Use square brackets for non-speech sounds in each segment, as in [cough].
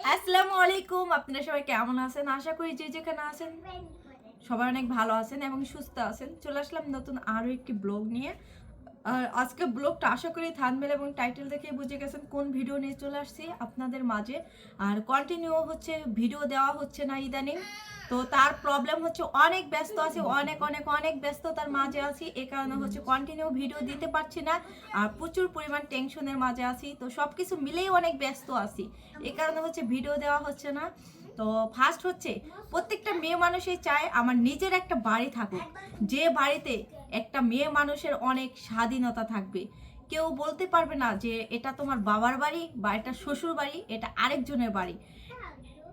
আসসালামু আলাইকুম, আপনারা সবাই কেমন আছেন? আশা করি যে যেখানে আছেন সবাই অনেক ভালো আছেন এবং সুস্থ আছেন। চলে আসলাম নতুন আরও একটি ব্লগ নিয়ে। আর আজকে ব্লগটা আশা করি থানবেল এবং টাইটেল দেখে বুঝে গেছেন কোন ভিডিও নিয়ে চলে আসছি আপনাদের মাঝে। আর কন্টিনিউ হচ্ছে, ভিডিও দেওয়া হচ্ছে না ইদানিং। তো তার প্রবলেম হচ্ছে অনেক ব্যস্ত আছি, অনেক অনেক অনেক ব্যস্ততার মাঝে আছি। এ কারণে হচ্ছে কন্টিনিউ ভিডিও দিতে পারছি না আর প্রচুর পরিমাণ টেনশনের মাঝে আছি। তো সব কিছু মিলেই অনেক ব্যস্ত আছি। এ কারণে হচ্ছে ভিডিও দেওয়া হচ্ছে না। তো ফার্স্ট হচ্ছে, প্রত্যেকটা মেয়ে মানুষই চায় আমার নিজের একটা বাড়ি থাকুক। যে বাড়িতে একটা মেয়ে মানুষের অনেক স্বাধীনতা থাকবে। কেউ বলতে পারবে না যে এটা তোমার বাবার বাড়ি বা এটা শ্বশুর বাড়ি, এটা আরেকজনের বাড়ি।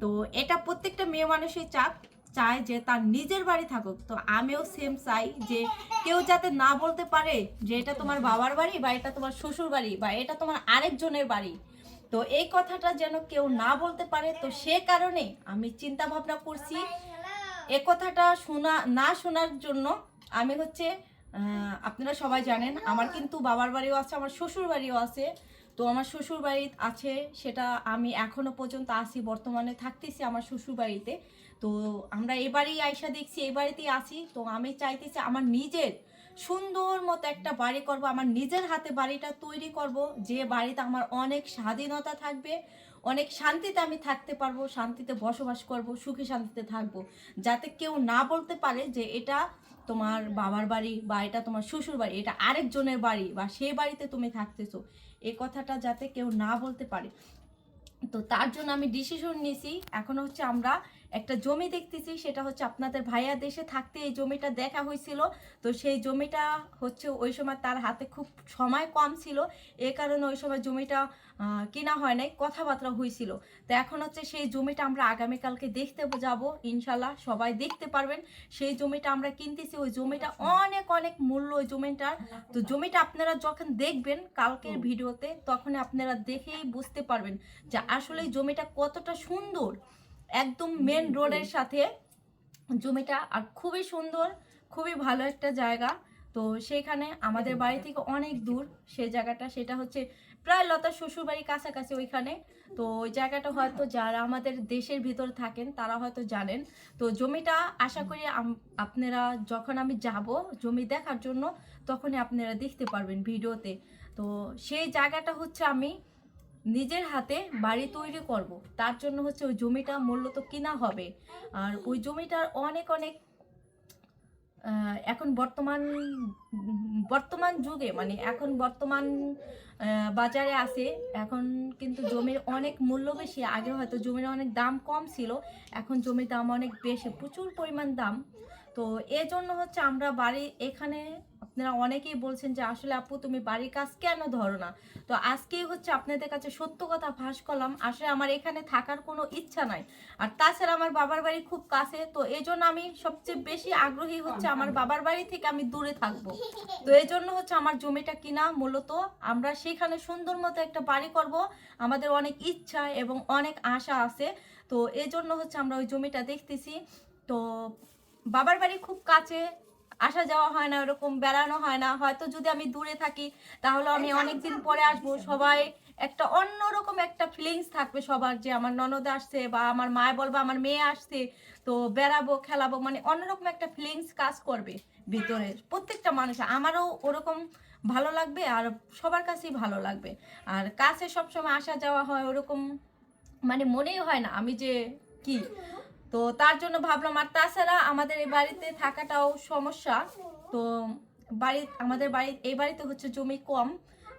তো এটা প্রত্যেকটা মেয়ে মানুষই চাক, চায় যে তার নিজের বাড়ি থাকুক। তো আমিও সেম চাই যে কেউ যাতে না বলতে পারে যে এটা তোমার বাবার বাড়ি বা এটা তোমার শ্বশুর বাড়ি বা এটা তোমার আরেকজনের বাড়ি। তো এই কথাটা যেন কেউ না বলতে পারে, তো সে কারণে আমি চিন্তা ভাবনা করছি। এ কথাটা শোনা, না শোনার জন্য আমি হচ্ছে আপনারা সবাই জানেন, আমার কিন্তু বাবার বাড়িও আছে, আমার শ্বশুর বাড়িও আছে। তো আমার শ্বশুর বাড়ি আছে, সেটা আমি এখনও পর্যন্ত আসি বর্তমানে থাকতেছি আমার শ্বশুর বাড়িতে তো আমরা এবারেই আয়সা দেখছি এই বাড়িতেই আছি। তো আমি চাইতেছি আমার নিজের সুন্দর মতো একটা বাড়ি করব, আমার নিজের হাতে বাড়িটা তৈরি করব, যে বাড়িতে আমার অনেক স্বাধীনতা থাকবে, অনেক শান্তিতে আমি থাকতে পারব, শান্তিতে বসবাস করব, সুখে শান্তিতে থাকব। যাতে কেউ না বলতে পারে যে এটা তোমার বাবার বাড়ি বা এটা তোমার শ্বশুর বাড়ি এটা আরেকজনের বাড়ি বা সে বাড়িতে তুমি থাকতেছো। এই কথাটা যাতে কেউ না বলতে পারে। তো তার জন্য আমি ডিসিশন নিয়েছি। এখন হচ্ছে আমরা একটা জমি দেখতেছি সেটা হচ্ছে আপনাদের ভাইয়া দেশে থাকতে এই জমিটা দেখা হয়েছিল। তো সেই জমিটা হচ্ছে ওই সময় তার হাতে খুব সময় কম ছিল। এ কারণে ওই সময় জমিটা কেনা হয় নাই কথাবার্তা হয়েছিল। তো এখন হচ্ছে সেই জমিটা আমরা আগামীকালকে দেখতে যাব ইনশাল্লাহ সবাই দেখতে পারবেন। সেই জমিটা আমরা কিনতেছি ওই জমিটা অনেক অনেক মূল্য ওই জমিটার। তো জমিটা আপনারা যখন দেখবেন কালকের ভিডিওতে তখন আপনারা দেখেই বুঝতে পারবেন যে আসলে এই জমিটা কতটা সুন্দর। একদম মেন রোডের সাথে জমিটা আর খুবই সুন্দর খুবই ভালো একটা জায়গা। তো সেখানে আমাদের বাড়ি থেকে অনেক দূর সে জায়গাটা সেটা হচ্ছে প্রায় লতা শ্বশুর বাড়ি কাছাকাছি ওইখানে। তো ওই জায়গাটা হয়তো যারা আমাদের দেশের ভিতর থাকেন তারা হয়তো জানেন। তো জমিটা আশা করি আপনারা যখন আমি যাব জমি দেখার জন্য তখনই আপনারা দেখতে পারবেন ভিডিওতে। তো সেই জায়গাটা হচ্ছে আমি নিজের হাতে বাড়ি তৈরি করব। তার জন্য হচ্ছে ওই জমিটা মূল্য তো কিনা হবে। আর ওই জমিটার অনেক অনেক এখন বর্তমান বর্তমান যুগে মানে এখন বর্তমান বাজারে আছে। এখন কিন্তু জমির অনেক মূল্য বেশি। আগে হয়তো জমির অনেক দাম কম ছিল। এখন জমির দাম অনেক বেশি, প্রচুর পরিমাণ দাম। তো এজন্য হচ্ছে আমরা বাড়ি এখানে আপনারা অনেকেই বলছেন যে আসলে আপু তুমি বাড়ির কাজ কেন ধরো না? তো আজকেই হচ্ছে আপনাদের কাছে সত্য কথা ফাঁস করলাম। আসলে আমার এখানে থাকার কোনো ইচ্ছা নাই। আর তাছাড়া আমার বাবার বাড়ি খুব কাছে তো এই আমি সবচেয়ে বেশি আগ্রহী হচ্ছে আমার বাবার বাড়ি থেকে আমি দূরে থাকব। [laughs] তো এই জন্য হচ্ছে আমার জমিটা কিনা মূলত আমরা সেখানে সুন্দর মতো একটা বাড়ি করব। আমাদের অনেক ইচ্ছা এবং অনেক আশা আছে। তো এই জন্য হচ্ছে আমরা ওই জমিটা দেখতেছি। তো বাবার বাড়ি খুব কাছে আসা যাওয়া হয় না, ওরকম বেড়ানো হয় না। হয়তো যদি আমি দূরে থাকি, তাহলে আমি অনেকদিন পরে আসব। সবাই একটা অন্যরকম একটা ফিলিংস থাকবে সবার যে আমার ননদ আসছে বা আমার মায় বলবে আমার মেয়ে আসছে, তো বেড়াবো, খেলাবো মানে অন্যরকম একটা ফিলিংস কাজ করবে ভিতরে প্রত্যেকটা মানুষ আমারও ওরকম ভালো লাগবে আর সবার কাছেই ভালো লাগবে। আর কাছে সবসময় আসা যাওয়া হয় ওরকম মানে মনেই হয় না আমি যে কি। তো তার জন্য ভাবলাম, আর তাছাড়া আমাদের এই বাড়িতে থাকাটাও সমস্যা। তো বাড়ি, আমাদের বাড়ি, এই বাড়িতে হচ্ছে জমি কম।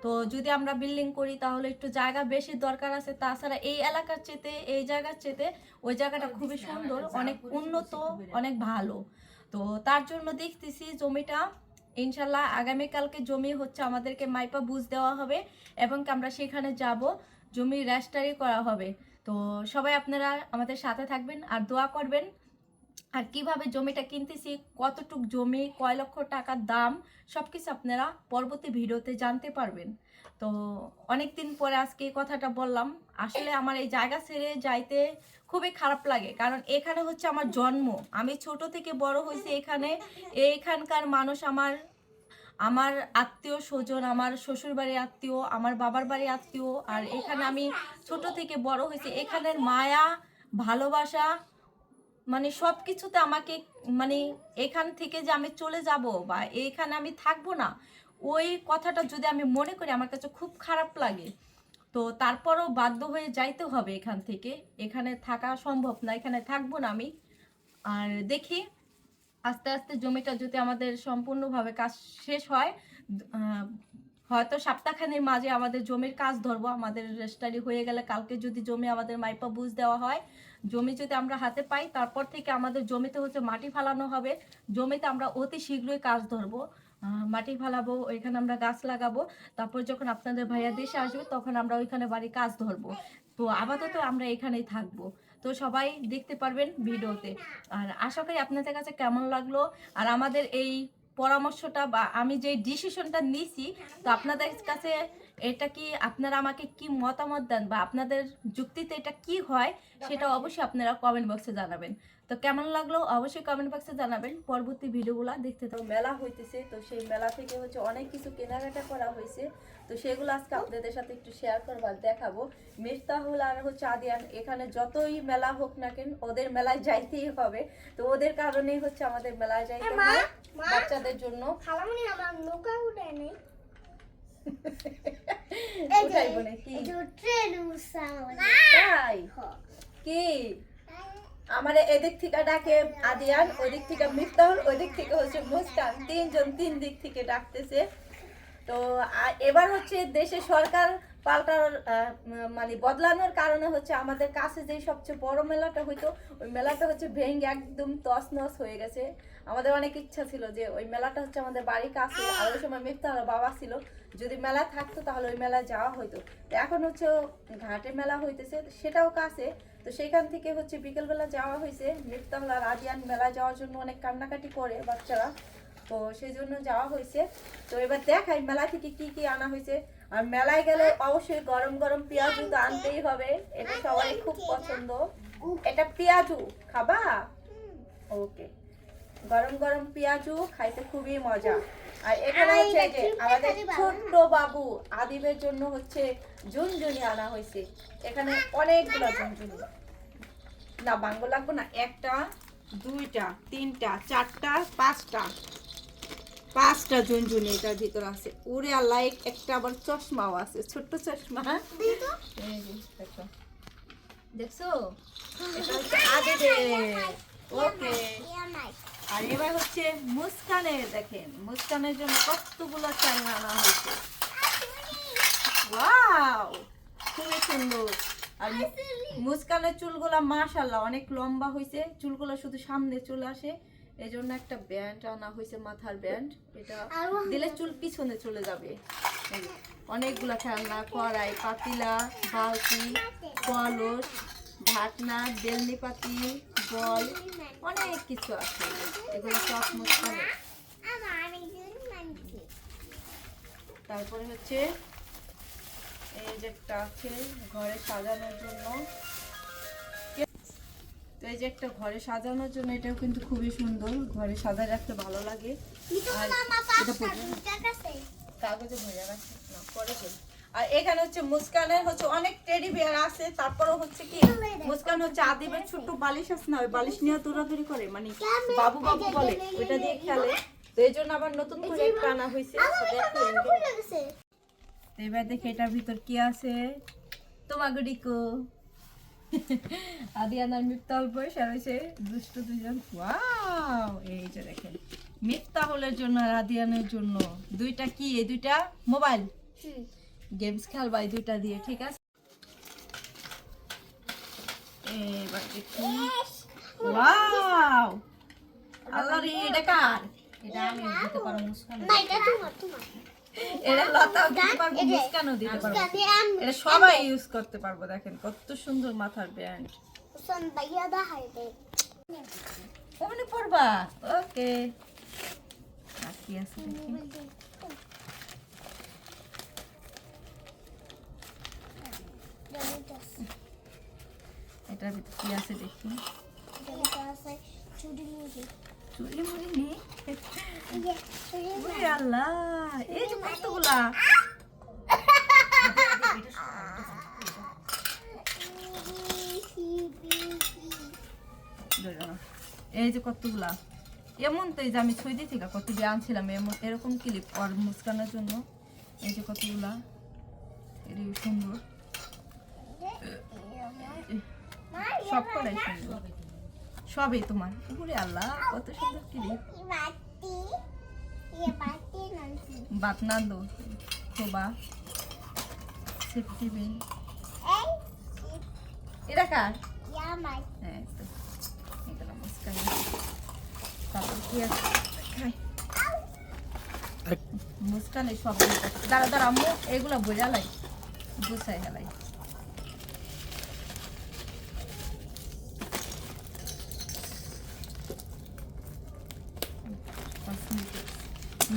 তো যদি আমরা বিল্ডিং করি, তাহলে একটু জায়গা বেশি দরকার আছে। তাছাড়া এই এলাকার চেতে এই জায়গার চেতে ওই জায়গাটা খুবই সুন্দর, অনেক উন্নত, অনেক ভালো। তো তার জন্য দেখতেছি জমিটা। ইনশাল্লাহ আগামীকালকে জমি হচ্ছে আমাদেরকে মাইপা বুঝ দেওয়া হবে এবং আমরা সেখানে যাব, জমি রেস্টারি করা হবে। তো সবাই আপনারা আমাদের সাথে থাকবেন আর দোয়া করবেন। আর কীভাবে জমিটা কিনতেছি, কতটুক জমি, কয় লক্ষ টাকার দাম সব কিছু আপনারা পরবর্তী ভিডিওতে জানতে পারবেন। তো অনেক দিন পরে আজকে এই কথাটা বললাম, আসলে আমার এই জায়গা ছেড়ে যাইতে খুবই খারাপ লাগে, কারণ এখানে হচ্ছে আমার জন্ম। আমি ছোট থেকে বড় হয়েছি এখানে, এখানকার মানুষ আমার আমার আত্মীয় স্বজন, আমার শ্বশুর বাড়ির আত্মীয়, আমার বাবার বাড়ির আত্মীয়, আর এখানে আমি ছোট থেকে বড় হয়েছি। এখানের মায়া, ভালোবাসা মানে সব কিছুতে আমাকে মানে এখান থেকে যে আমি চলে যাব বা এখানে আমি থাকব না, ওই কথাটা যদি আমি মনে করি, আমার কাছে খুব খারাপ লাগে। তো তারপরও বাধ্য হয়ে যাইতে হবে এখান থেকে। এখানে থাকা সম্ভব না, এখানে থাকব না আমি। আর দেখি আস্তে আস্তে জমিটা যদি আমাদের সম্পূর্ণভাবে কাজ শেষ হয় হয়তো সপ্তাহখানির মাঝে আমাদের জমির কাজ ধরবো, আমাদের রেজিস্ট্রারি হয়ে গেলে কালকে যদি জমি আমাদের মাইপা বুঝ দেওয়া হয়, জমি যদি আমরা হাতে পাই, তারপর থেকে আমাদের জমিতে হচ্ছে মাটি ফালানো হবে, জমিতে আমরা অতি শীঘ্রই কাজ ধরবো মাটি ফালাবো, ওইখানে আমরা গাছ লাগাবো, তারপর যখন আপনাদের ভাইয়া দেশে আসবে, তখন আমরা ওইখানে বাড়ি কাজ ধরবো। তো আপাতত আমরা এখানেই থাকব। তো সবাই দেখতে পারবেন ভিডিওতে। আর আশা করি আপনাদের কাছে কেমন লাগল? আর আমাদের এই পরামর্শটা বা আমি যে ডিসিশনটা নিছি, তো আপনাদের কাছে এটা কি আপনারা আমাকে কি মতামত দেন বা আপনাদের যুক্তিতে এটা কি হয় সেটা অবশ্যই আপনারা কমেন্ট বক্সে জানাবেন। তো কেমন লাগল? অবশ্যই কমেন্ট বক্সে জানাবেন। পরবর্তী ভিডিওগুলো দেখতে তো মেলা হইতেছে তো সেই মেলা থেকে হচ্ছে অনেক কিছু কেনাকাটা করা হয়েছে তো সেগুলো আজকে আপনাদের সাথে একটু শেয়ার করবার দেখাবো। মিফতাহুল আর হচ্ছে আদিয়ান এখানে যতই মেলা হোক না কেন ওদের মেলায় যাইতেই হবে। তো ওদের কারণেই হচ্ছে আমাদের মেলায় যাইতে হয় বাচ্চাদের জন্য। আমার নৌকা উঠে নেই। [laughs] নাকি? তাই? কি? আমার এদিক থেকে ডাকে আদিয়ান ওই দিক থেকে মিফতাহুল ওই দিক থেকে হচ্ছে মুস্কান তিনজন তিন দিক থেকে ডাকতেছে। তো এবার হচ্ছে দেশে সরকার পাল্টার মানে বদলানোর কারণে হচ্ছে আমাদের কাছে যে সবচেয়ে বড় মেলাটা হইতো ওই মেলাটা হচ্ছে ভেঙে একদম তস নস হয়ে গেছে। আমাদের অনেক ইচ্ছা ছিল যে ওই মেলাটা হচ্ছে আমাদের বাড়ির কাছে আর ওই সময় মিফতাহুল বাবা ছিল যদি মেলা থাকতো তাহলে ওই মেলায় যাওয়া হইতো। তো এখন হচ্ছে ঘাটে মেলা হইতেছে সেটাও কাছে। তো সেখান থেকে হচ্ছে বিকেলবেলা যাওয়া হয়েছে মিফতাহুল আর আদিয়ান মেলায় যাওয়ার জন্য অনেক কান্নাকাটি করে বাচ্চারা। তো সেই জন্য যাওয়া হয়েছে তো এবার দেখাই মেলা থেকে কি কি আনা হয়েছে আর মেলায় গেলে অবশ্যই গরম গরম পেঁয়াজু তো আনতেই হবে। এটা সবাই খুব পছন্দ। এটা পেঁয়াজু খাবা? ওকে গরম গরম পেঁয়াজু খাইতে খুবই মজা। আর এখানে হচ্ছে যে আমাদের ছোট্ট বাবু আদিবের জন্য হচ্ছে ঝুনঝুনি আনা হয়েছে। এখানে অনেকগুলো ঝুনঝুনি। না বাঙ্গো লাগবো না একটা দুইটা তিনটা চারটা পাঁচটা। পাঁচটা ঝুনঝুনি এটার ভিতর আছে। উড়ে আল্লাহ এক- একটা আবার চশমাও আছে ছোট্ট চশমা। এই যে, দেখো। দেখছ? এটা হচ্ছে আদিবের ওকে আর এবার হচ্ছে মুস্কানের, দেখেন, মুস্কানের জন্য কতগুলো চালনা আনা হয়েছে। ওয়াও, খুবই সুন্দর। আর মুস্কানের চুলগুলা মাশাল্লাহ অনেক লম্বা হয়েছে। চুলগুলো শুধু সামনে চলে আসে। এই জন্য একটা ব্যান্ড আনা হয়েছে, মাথার ব্যান্ড। এটা দিলে চুল পিছনে চলে যাবে। অনেকগুলা খেলনা, কড়াই, পাতিলা, বালতি, কলস, ঢাকনা, বেলনি পাতি বল, অনেক কিছু আছে। এগুলো সব মুস্কানের তারপরে হচ্ছে এই যে একটা আছে ঘরে সাজানোর জন্য। তো এই যে একটা ঘরে সাজানোর জন্য, এটাও কিন্তু খুবই সুন্দর। ঘরে সাজায় রাখতে ভালো লাগে। আর এটা। কাগজে ভরে রাখি। না, পরে। আর এখানে হচ্ছে মুস্কানের হচ্ছে অনেক টেডি বিয়ার আছে তারপরে হচ্ছে কি মুস্কান হচ্ছে আদিবের ছোট্ট বালিশ আছে না ওই বালিশ নিয়ে দৌড়াদৌড়ি করে মানে বাবু বাবু বলে ওইটা দিয়ে খেলে। তো এই জন্য আবার নতুন করে একটা আনা হয়েছে তো এবার দেখে এটার ভিতর কি আছে। তোমাকে ডিকো। [laughs] আদিয়ানার মিফতাহুল পয়সা রয়েছে দুষ্ট দুজন ওয়াও এই যে দেখেন মিফতাহুলের জন্য আর আদিয়ানের জন্য। দুইটা কি? এই দুইটা? মোবাইল গেমস খেলবা এই দুইটা দিয়ে ঠিক আছে? এবার দেখি। ওয়াও! আল্লাহ রে এটা কার? এটা আমি দিতে পারব মুস্কান এটা লতাও দিতে পারব মুস্কানও দিতে পারব। এটা সবাই ইউজ করতে পারব দেখেন কত সুন্দর মাথার ব্যান্ড। ওখানে পড়বা? ওকে। আছে দেখি। এটার ভিতরে কি আছে দেখি? আল্লাহ, এই যে কতগুলা? এই যে কতগুলা? এমন তো এই যে আমি ছুঁই থেকে কত দিয়ে আনছিলাম, এমন এরকম ক্লিপ আর মুস্কানোর জন্য। এই যে কতগুলা? এটি সুন্দর। সব কটাই সুন্দর। সবই তোমার। আল্লাহ, কত সুন্দর কি রে। বাতনা দো খোবা সেফটি বিন এটা। কার হ্যাঁ, তারপর কি আছে? হ্যাঁ। মুস্কানে সব দাঁড়া দাঁড়া, মুখ এগুলো বোঝালাই গুছাই হেলাই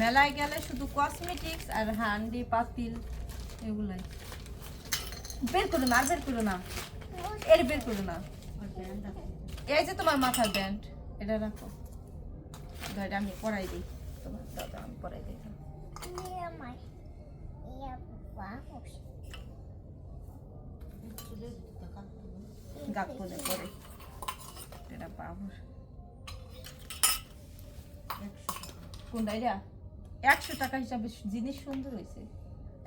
মেলায় গেলে শুধু কসমেটিক্স আর হান্ডি, পাতিল এগুলাই। বের করো না, আর বের করো না। এর বের করো না। এই যে তোমার মাথার ব্যান্ড এটা রাখো। এটা আমি পরাই দিই। তোমার দাদা আমি পড়াই দিই। কোন পরে। এটা? একশো টাকা হিসাবে জিনিস সুন্দর হয়েছে।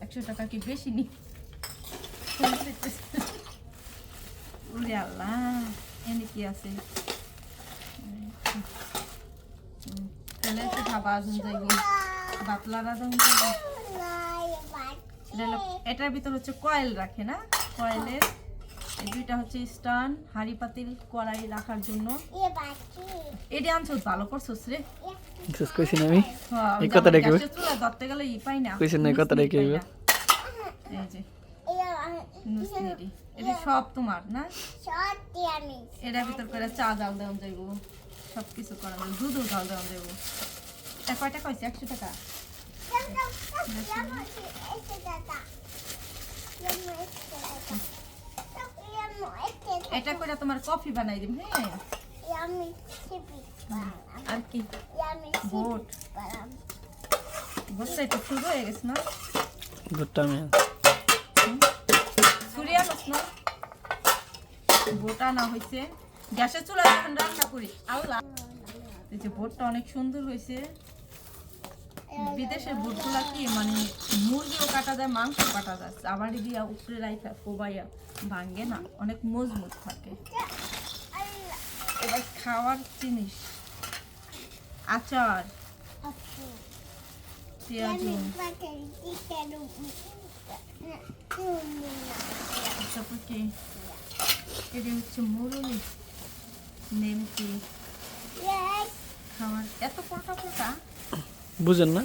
একশো টাকা কি বেশি নি? আল্লাহ, এনে কি আছে? তাহলে একটু ভাবা আসুন যাইব বাতলা রাধা এটার ভিতর হচ্ছে কয়েল রাখে না? কয়েলের দুইটা হচ্ছে স্টান হাড়ি পাতিল কড়াই রাখার জন্য এটা আনছো ভালো করছ রে আমি ধরতে গেলে কথা রেখে সব তোমার না সব আমি করে চা জাল দেওয়া যাইব সব কিছু করা যাবে দুধও জাল দেওয়া যাইব এটা কয়টা কইছে একশো টাকা এটা করে তোমার কফি বানাই দিম হ্যাঁ? আর কি? ভোট একটু শুরু হয়ে গেছে না? ভোটটা না? হয়েছে। গ্যাসের চুলা যখন রান্না করি আল্লাহ। এই যে অনেক সুন্দর হয়েছে। বিদেশের ভোটগুলা কি মানে মুরগিও কাটা যায় মাংস কাটা যায় আবার দিয়া উপরে রাইখা কোবাইয়া ভাঙে না অনেক মজবুত থাকে। এবার খাওয়ার জিনিস। আচার। হচ্ছে নেমকি। খাওয়ার এত পোটা বুঝেন না?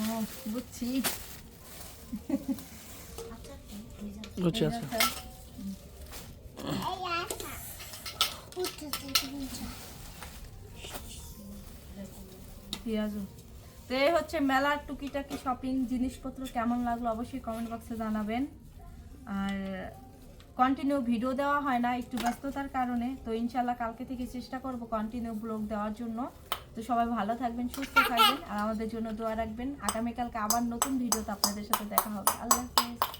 ও বুঝছি। বুঝছি আচ্ছা। তো এই হচ্ছে মেলার টুকিটাকি শপিং জিনিসপত্র। কেমন লাগল অবশ্যই কমেন্ট বক্সে জানাবেন। আর কন্টিনিউ ভিডিও দেওয়া হয় না, একটু ব্যস্ততার কারণে। তো ইনশাল্লাহ কালকে থেকে চেষ্টা করব কন্টিনিউ ব্লগ দেওয়ার জন্য। তো সবাই ভালো থাকবেন, সুস্থ থাকবেন, আর আমাদের জন্য দোয়া রাখবেন। আগামীকালকে আবার নতুন ভিডিওতে আপনাদের সাথে দেখা হবে। আল্লাহ হাফেজ।